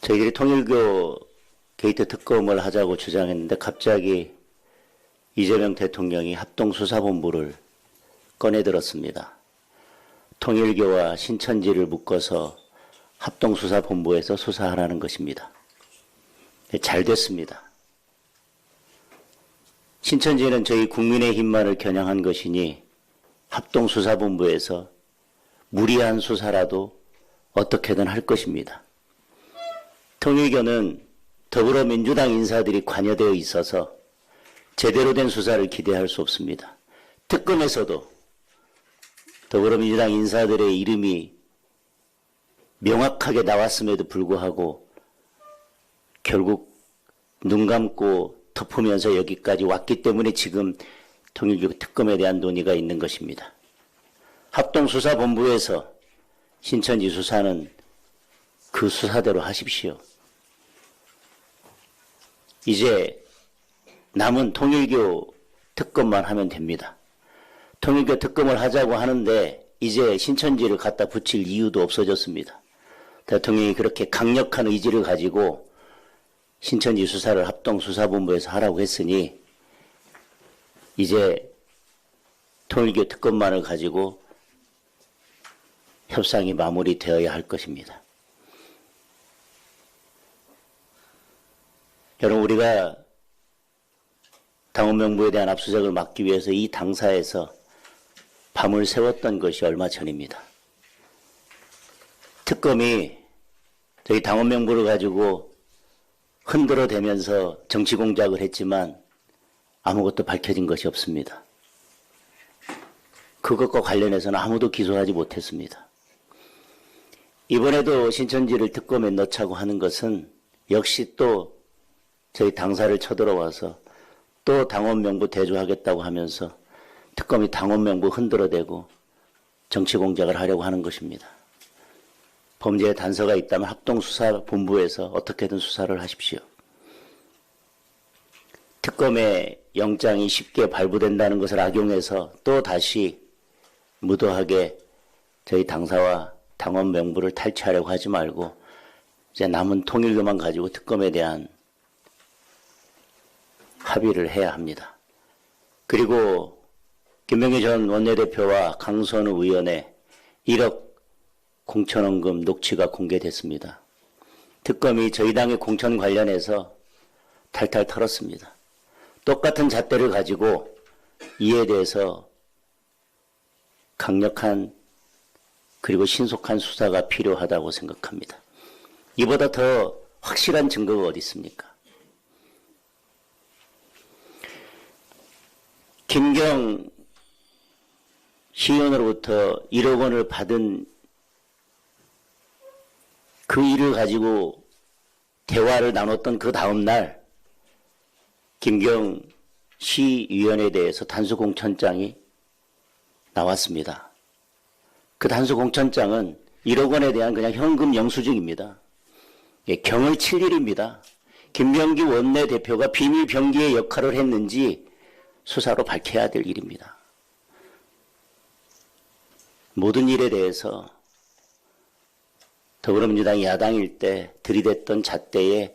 저희들이 통일교 게이트 특검을 하자고 주장했는데 갑자기 이재명 대통령이 합동수사본부를 꺼내들었습니다. 통일교와 신천지를 묶어서 합동수사본부에서 수사하라는 것입니다. 네, 잘 됐습니다. 신천지는 저희 국민의힘만을 겨냥한 것이니 합동수사본부에서 무리한 수사라도 어떻게든 할 것입니다. 통일교는 더불어민주당 인사들이 관여되어 있어서 제대로 된 수사를 기대할 수 없습니다. 특검에서도 더불어민주당 인사들의 이름이 명확하게 나왔음에도 불구하고 결국 눈 감고 덮으면서 여기까지 왔기 때문에 지금 통일교 특검에 대한 논의가 있는 것입니다. 합동수사본부에서 신천지 수사는 그 수사대로 하십시오. 이제 남은 통일교 특검만 하면 됩니다. 통일교 특검을 하자고 하는데 이제 신천지를 갖다 붙일 이유도 없어졌습니다. 대통령이 그렇게 강력한 의지를 가지고 신천지 수사를 합동수사본부에서 하라고 했으니 이제 통일교 특검만을 가지고 협상이 마무리되어야 할 것입니다. 여러분 우리가 당원 명부에 대한 압수수색을 막기 위해서 이 당사에서 밤을 새웠던 것이 얼마 전입니다. 특검이 저희 당원 명부를 가지고 흔들어 대면서 정치 공작을 했지만 아무것도 밝혀진 것이 없습니다. 그것과 관련해서는 아무도 기소하지 못했습니다. 이번에도 신천지를 특검에 넣자고 하는 것은 역시 또 저희 당사를 쳐들어와서 또 당원 명부 대조하겠다고 하면서 특검이 당원 명부 흔들어대고 정치 공작을 하려고 하는 것입니다. 범죄에 단서가 있다면 합동수사본부에서 어떻게든 수사를 하십시오. 특검의 영장이 쉽게 발부된다는 것을 악용해서 또 다시 무도하게 저희 당사와 당원 명부를 탈취하려고 하지 말고 이제 남은 통일교만 가지고 특검에 대한 합의를 해야 합니다. 그리고 김명희 전 원내대표와 강선우 의원의 1억 공천원금 녹취가 공개됐습니다. 특검이 저희 당의 공천 관련해서 탈탈 털었습니다. 똑같은 잣대를 가지고 이에 대해서 강력한 그리고 신속한 수사가 필요하다고 생각합니다. 이보다 더 확실한 증거가 어디 있습니까? 김경 시의원으로부터 1억 원을 받은 그 일을 가지고 대화를 나눴던 그 다음날 김경 시의원에 대해서 단수공천장이 나왔습니다. 그 단수공천장은 1억 원에 대한 그냥 현금 영수증입니다. 예, 경을 칠 일입니다. 김병기 원내대표가 비밀 병기의 역할을 했는지 수사로 밝혀야 될 일입니다. 모든 일에 대해서 더불어민주당이 야당일 때 들이댔던 잣대의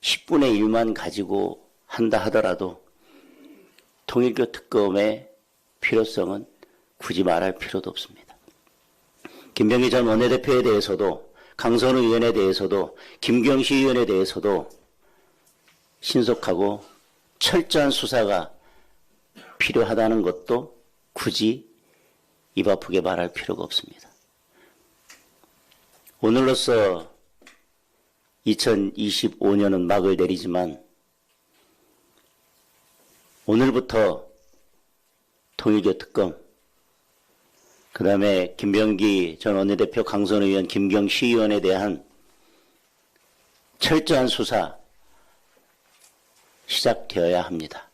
10분의 1만 가지고 한다 하더라도 통일교 특검의 필요성은 굳이 말할 필요도 없습니다. 김병희 전 원내대표에 대해서도 강선우 의원에 대해서도 김경시 의원에 대해서도 신속하고 철저한 수사가 필요하다는 것도 굳이 입 아프게 말할 필요가 없습니다. 오늘로써 2025년은 막을 내리지만 오늘부터 통일교 특검, 그 다음에 김병기 전 원내대표 강선 의원, 김경 시 의원에 대한 철저한 수사 시작되어야 합니다.